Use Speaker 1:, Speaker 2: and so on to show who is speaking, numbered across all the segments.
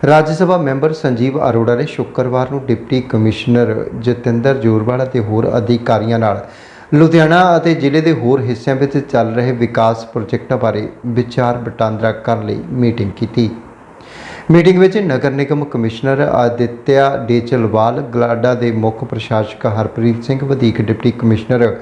Speaker 1: ਰਾਜ Sabha member Sanjeev Arora ਨੇ ਸ਼ੁੱਕਰਵਾਰ ਨੂੰ ਡਿਪਟੀ ਕਮਿਸ਼ਨਰ ਜਤਿੰਦਰ ਜੋਰਵਾਲਾ ਤੇ ਹੋਰ ਅਧਿਕਾਰੀਆਂ ਨਾਲ ਲੁਧਿਆਣਾ ਅਤੇ ਜ਼ਿਲ੍ਹੇ ਦੇ ਹੋਰ ਹਿੱਸਿਆਂ ਵਿੱਚ ਚੱਲ ਰਹੇ ਵਿਕਾਸ ਪ੍ਰੋਜੈਕਟਾਂ ਬਾਰੇ ਵਿਚਾਰ ਵਟਾਂਦਰਾ ਕਰਨ ਲਈ ਮੀਟਿੰਗ ਕੀਤੀ। ਮੀਟਿੰਗ ਵਿੱਚ ਨਗਰ ਨਿਗਮ ਕਮਿਸ਼ਨਰ ਆਦਿਤਿਆ ਡੇਚਲਵਾਲ, ਗਲਾਡਾ ਦੇ ਮੁੱਖ ਪ੍ਰਸ਼ਾਸਕ ਹਰਪ੍ਰੀਤ ਸਿੰਘ, ਵਧੀਕ deputy commissioner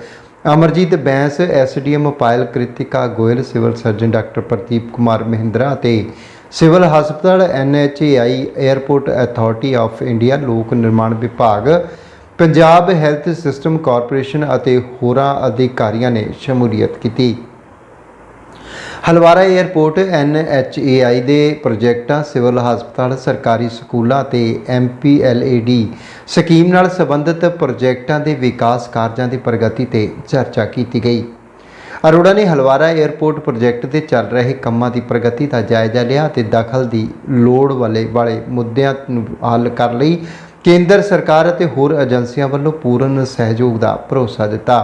Speaker 1: Amarjit Bains SDM Payal Kritika Goyal, civil surgeon doctor Pradeep Kumar Mahindra ਅਤੇ ਸਿਵਲ ਹਸਪਤਾਲ NHAI airport authority of India, ਲੋਕ ਨਿਰਮਾਣ ਵਿਭਾਗ, ਪੰਜਾਬ ਹੈਲਥ ਸਿਸਟਮ ਕਾਰਪੋਰੇਸ਼ਨ ਅਤੇ ਹੋਰਾਂ ਅਧਿਕਾਰੀਆਂ ਨੇ ਸ਼ਮੂਲੀਅਤ ਕੀਤੀ। ਹਲਵਾਰਾ 에ਅਰਪੋਰਟ ਐਨਐਚਏਆਈ ਦੇ ਪ੍ਰੋਜੈਕਟਾਂ, ਸਿਵਲ ਹਸਪਤਾਲ, ਸਰਕਾਰੀ ਸਕੂਲਾਂ ਤੇ ਐਮਪੀਐਲਏਡੀ ਸਕੀਮ ਨਾਲ ਸੰਬੰਧਿਤ ਪ੍ਰੋਜੈਕਟਾਂ ਦੇ ਵਿਕਾਸ ਕਾਰਜਾਂ ਦੀ ਪ੍ਰਗਤੀ ਤੇ ਚਰਚਾ ਕੀਤੀ ਗਈ। ਅਰੋੜਾ ਨੇ ਹਲਵਾਰਾ 에ਅਰਪੋਰਟ ਪ੍ਰੋਜੈਕਟ ਤੇ ਚੱਲ ਰਹੇ ਕੰਮਾਂ ਦੀ ਪ੍ਰਗਤੀ ਦਾ ਜਾਇਜ਼ਾ ਲਿਆ ਤੇ ਦਖਲ ਦੀ ਲੋੜ ਵਾਲੇ ਵਾਲੇ ਮੁੱਦਿਆਂ ਨੂੰ ਹੱਲ ਕਰ ਲਈ। ਕੇਂਦਰ ਸਰਕਾਰ ਅਤੇ ਹੋਰ ਏਜੰਸੀਆਂ ਵੱਲੋਂ ਪੂਰਨ ਸਹਿਯੋਗ ਦਾ ਭਰੋਸਾ ਦਿੱਤਾ।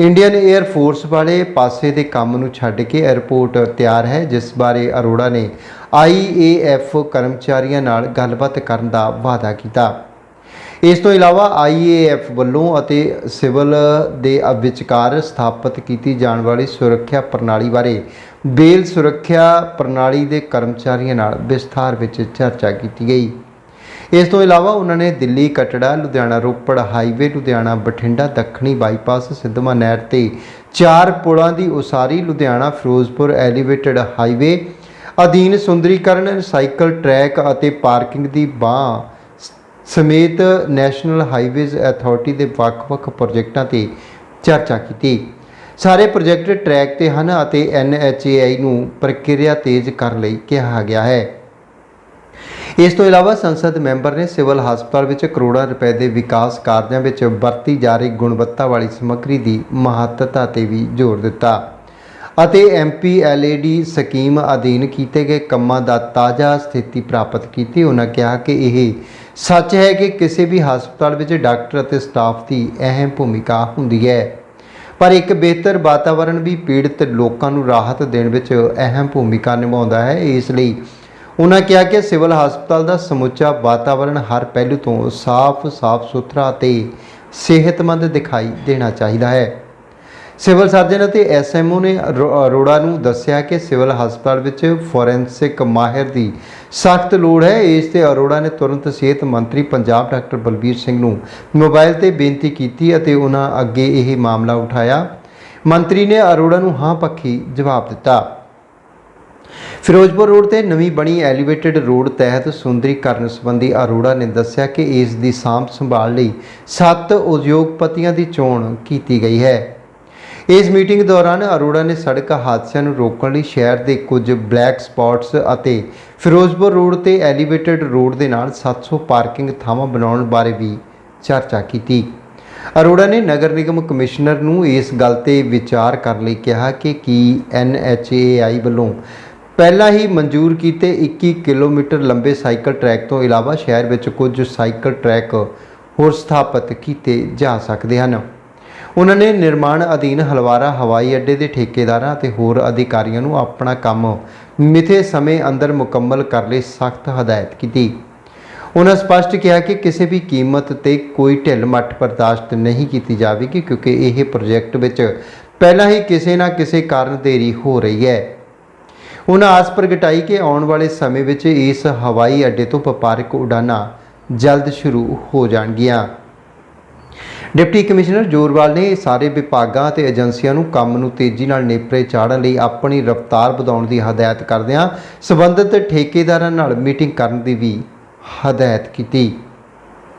Speaker 1: ਇੰਡੀਅਨ 에ਅਰ ਫੋਰਸ ਵਾਲੇ ਪਾਸੇ ਦੇ ਕੰਮ ਨੂੰ ਛੱਡ ਕੇ 에ਅਰਪੋਰਟ ਤਿਆਰ ਹੈ, ਜਿਸ ਬਾਰੇ ਅਰੋੜਾ ਨੇ ਆਈਏਐਫ ਕਰਮਚਾਰੀਆਂ ਨਾਲ ਗੱਲਬਾਤ ਕਰਨ ਦਾ ਵਾਅਦਾ ਕੀਤਾ। ਇਸ ਤੋਂ ਇਲਾਵਾ ਆਈਏਐਫ ਵੱਲੋਂ ਅਤੇ ਸਿਵਲ ਦੇ ਵਿਚਕਾਰ ਸਥਾਪਿਤ ਕੀਤੀ ਜਾਣ ਵਾਲੀ ਸੁਰੱਖਿਆ ਪ੍ਰਣਾਲੀ ਬਾਰੇ ਬੇਲ ਸੁਰੱਖਿਆ ਪ੍ਰਣਾਲੀ ਦੇ ਕਰਮਚਾਰੀਆਂ ਨਾਲ ਵਿਸਥਾਰ ਵਿੱਚ ਚਰਚਾ ਕੀਤੀ ਗਈ। ਇਸ ਤੋਂ ਇਲਾਵਾ ਉਹਨਾਂ ਨੇ ਦਿੱਲੀ, ਕਟੜਾ, ਲੁਧਿਆਣਾ, ਰੋਪੜ, ਹਾਈਵੇ, ਲੁਧਿਆਣਾ, ਬਠਿੰਡਾ, ਦੱਖਣੀ ਬਾਈਪਾਸ ਸਿੱਧਵਾਂ ਨਹਿਰ ਤੇ ਚਾਰ ਪੁਲਾਂ ਦੀ ਉਸਾਰੀ, ਲੁਧਿਆਣਾ, ਫਿਰੋਜ਼ਪੁਰ ਐਲੀਵੇਟਡ ਹਾਈਵੇ, ਅਧੀਨ ਸੁੰਦਰੀਕਰਨ, ਸਾਈਕਲ, ਟਰੈਕ ਅਤੇ ਪਾਰਕਿੰਗ ਦੀ ਬਾਂਹ ਸਮੇਤ ਨੈਸ਼ਨਲ ਹਾਈਵੇਜ਼ ਅਥਾਰਟੀ ਦੇ ਵੱਖ-ਵੱਖ ਪ੍ਰੋਜੈਕਟਾਂ ਤੇ ਚਰਚਾ ਕੀਤੀ। ਸਾਰੇ ਪ੍ਰੋਜੈਕਟ ਟਰੈਕ ਤੇ ਹਨ ਅਤੇ ਐਨਐਚਏਆਈ ਨੂੰ ਪ੍ਰਕਿਰਿਆ ਤੇਜ਼ ਕਰਨ ਲਈ ਕਿਹਾ ਗਿਆ ਹੈ। ਇਸ ਤੋਂ ਇਲਾਵਾ ਸੰਸਦ ਮੈਂਬਰ ਨੇ ਸਿਵਲ ਹਸਪਤਾਲ ਵਿੱਚ ਕਰੋੜਾਂ ਰੁਪਏ ਦੇ ਵਿਕਾਸ ਕਾਰਜਾਂ ਵਿੱਚ ਵਰਤੀ ਜਾ ਰਹੀ ਗੁਣਵੱਤਾ ਵਾਲੀ ਸਮੱਗਰੀ ਦੀ ਮਹੱਤਤਾ ਤੇ ਵੀ ਜ਼ੋਰ ਦਿੱਤਾ। ਅਤੇ ਐਮਪੀਐਲਏਡੀ ਸਕੀਮ ਅਧੀਨ ਕੀਤੇ ਗਏ ਕੰਮਾਂ ਦਾ ਤਾਜ਼ਾ ਸਥਿਤੀ ਪ੍ਰਾਪਤ ਕੀਤੀ। ਉਹਨਾਂ ਕਿਹਾ ਕਿ ਇਹ ਸੱਚ ਹੈ ਕਿ ਕਿਸੇ ਵੀ ਹਸਪਤਾਲ ਵਿੱਚ ਡਾਕਟਰ ਅਤੇ ਸਟਾਫ ਦੀ ਅਹਿਮ ਭੂਮਿਕਾ ਹੁੰਦੀ ਹੈ। ਪਰ ਇੱਕ ਬਿਹਤਰ ਵਾਤਾਵਰਣ ਵੀ ਪੀੜਤ ਲੋਕਾਂ ਨੂੰ ਰਾਹਤ ਦੇਣ ਵਿੱਚ ਅਹਿਮ ਭੂਮਿਕਾ ਨਿਭਾਉਂਦਾ ਹੈ। ਇਸ ਲਈ ਉਹਨਾਂ ਕਿਹਾ ਕਿ ਸਿਵਲ ਹਸਪਤਾਲ ਦਾ ਸਮੁੱਚਾ ਵਾਤਾਵਰਣ ਹਰ ਪਹਿਲੂ ਤੋਂ ਸਾਫ਼ ਸਾਫ਼ ਸੁਥਰਾ ਅਤੇ ਸਿਹਤਮੰਦ ਦਿਖਾਈ ਦੇਣਾ ਚਾਹੀਦਾ ਹੈ। ਸਿਵਲ ਸਰਜਨ ਅਤੇ ਐਸਐਮਓ ਨੇ ਅਰੋ- ਅਰੋੜਾ ਨੂੰ ਦੱਸਿਆ ਕਿ ਸਿਵਲ ਹਸਪਤਾਲ ਵਿੱਚ ਫੋਰੈਂਸਿਕ ਮਾਹਿਰ ਦੀ ਸਖਤ ਲੋੜ ਹੈ। ਇਸ ਤੇ ਅਰੋੜਾ ਨੇ ਤੁਰੰਤ ਸਿਹਤ ਮੰਤਰੀ ਪੰਜਾਬ ਡਾਕਟਰ ਬਲਬੀਰ ਸਿੰਘ ਨੂੰ ਮੋਬਾਈਲ ਤੇ ਬੇਨਤੀ ਕੀਤੀ ਅਤੇ ਉਹਨਾਂ ਅੱਗੇ ਇਹ ਮਾਮਲਾ ਉਠਾਇਆ। ਮੰਤਰੀ ਨੇ ਅਰੋੜਾ ਨੂੰ ਹਾਂ ਪੱਖੀ ਜਵਾਬ ਦਿੱਤਾ। ਫਿਰੋਜ਼ਪੁਰ ਰੋਡ ਤੇ ਨਵੀਂ ਬਣੀ ਐਲੀਵੇਟਿਡ ਰੋਡ ਤਹਿਤ ਸੁੰਦਰੀਕਰਨ ਸੰਬੰਧੀ ਅਰੋੜਾ ਨੇ ਦੱਸਿਆ ਕਿ ਇਸ ਦੀ ਸਾਂਭ ਸੰਭਾਲ ਲਈ ਸੱਤ ਉਦਯੋਗਪਤੀਆਂ ਦੀ ਚੋਣ ਕੀਤੀ ਗਈ ਹੈ। ਇਸ ਮੀਟਿੰਗ ਦੌਰਾਨ ਅਰੋੜਾ ਨੇ ਸੜਕ ਹਾਦਸਿਆਂ ਨੂੰ ਰੋਕਣ ਲਈ ਸ਼ਹਿਰ ਦੇ ਕੁਝ ਬਲੈਕ ਸਪਾਟਸ ਅਤੇ ਫਿਰੋਜ਼ਪੁਰ ਰੋਡ ਤੇ ਐਲੀਵੇਟਡ ਰੋਡ ਦੇ ਨਾਲ 700 ਪਾਰਕਿੰਗ ਥਾਵਾਂ ਬਣਾਉਣ ਬਾਰੇ ਵੀ ਚਰਚਾ ਕੀਤੀ। ਅਰੋੜਾ ਨੇ ਨਗਰ ਨਿਗਮ ਕਮਿਸ਼ਨਰ ਨੂੰ ਇਸ ਗੱਲ ਤੇ ਵਿਚਾਰ ਕਰਨ ਲਈ ਕਿਹਾ ਕਿ ਕੀ ਐਨਐਚਏਆਈ ਵੱਲੋਂ ਪਹਿਲਾਂ ਹੀ ਮਨਜ਼ੂਰ ਕੀਤੇ 21 ਕਿਲੋਮੀਟਰ ਲੰਬੇ ਸਾਈਕਲ ਟਰੈਕ ਤੋਂ ਇਲਾਵਾ ਸ਼ਹਿਰ ਵਿੱਚ ਕੁਝ ਸਾਈਕਲ ਟਰੈਕ ਹੋਰ ਸਥਾਪਿਤ ਕੀਤੇ ਜਾ ਸਕਦੇ ਹਨ। ਉਹਨਾਂ ਨੇ ਨਿਰਮਾਣ ਅਧੀਨ ਹਲਵਾਰਾ ਹਵਾਈ ਅੱਡੇ ਦੇ ਠੇਕੇਦਾਰਾਂ ਅਤੇ ਹੋਰ ਅਧਿਕਾਰੀਆਂ ਨੂੰ ਆਪਣਾ ਕੰਮ ਮਿਥੇ ਸਮੇਂ ਅੰਦਰ ਮੁਕੰਮਲ ਕਰਨ ਲਈ ਸਖਤ ਹਦਾਇਤ ਕੀਤੀ। ਉਹਨਾਂ ਸਪਸ਼ਟ ਕਿਹਾ ਕਿ ਕਿਸੇ ਵੀ ਕੀਮਤ ਤੇ ਕੋਈ ਢਿੱਲ ਮੱਠ ਬਰਦਾਸ਼ਤ ਨਹੀਂ ਕੀਤੀ ਜਾਵੇਗੀ ਕਿਉਂਕਿ ਇਹ ਪ੍ਰੋਜੈਕਟ ਵਿੱਚ ਪਹਿਲਾਂ ਹੀ ਕਿਸੇ ਨਾ ਕਿਸੇ ਕਾਰਨ ਦੇਰੀ ਹੋ ਰਹੀ ਹੈ। ਉਹਨਾਂ ਆਸ ਪ੍ਰਗਟਾਈ ਕਿ ਆਉਣ ਵਾਲੇ ਸਮੇਂ ਵਿੱਚ ਇਸ ਹਵਾਈ ਅੱਡੇ ਤੋਂ ਵਪਾਰਕ ਉਡਾਨਾਂ ਜਲਦ ਸ਼ੁਰੂ ਹੋ ਜਾਣਗੀਆਂ। ਡਿਪਟੀ ਕਮਿਸ਼ਨਰ ਜੋਰਵਾਲ ਨੇ ਸਾਰੇ ਵਿਭਾਗਾਂ ਅਤੇ ਏਜੰਸੀਆਂ ਨੂੰ ਕੰਮ ਨੂੰ ਤੇਜ਼ੀ ਨਾਲ ਨੇਪਰੇ ਚਾੜਨ ਲਈ ਆਪਣੀ ਰਫ਼ਤਾਰ ਵਧਾਉਣ ਦੀ ਹਦਾਇਤ ਕਰਦਿਆਂ ਸਬੰਧਤ ਠੇਕੇਦਾਰਾਂ ਨਾਲ ਮੀਟਿੰਗ ਕਰਨ ਦੀ ਵੀ ਹਦਾਇਤ ਕੀਤੀ।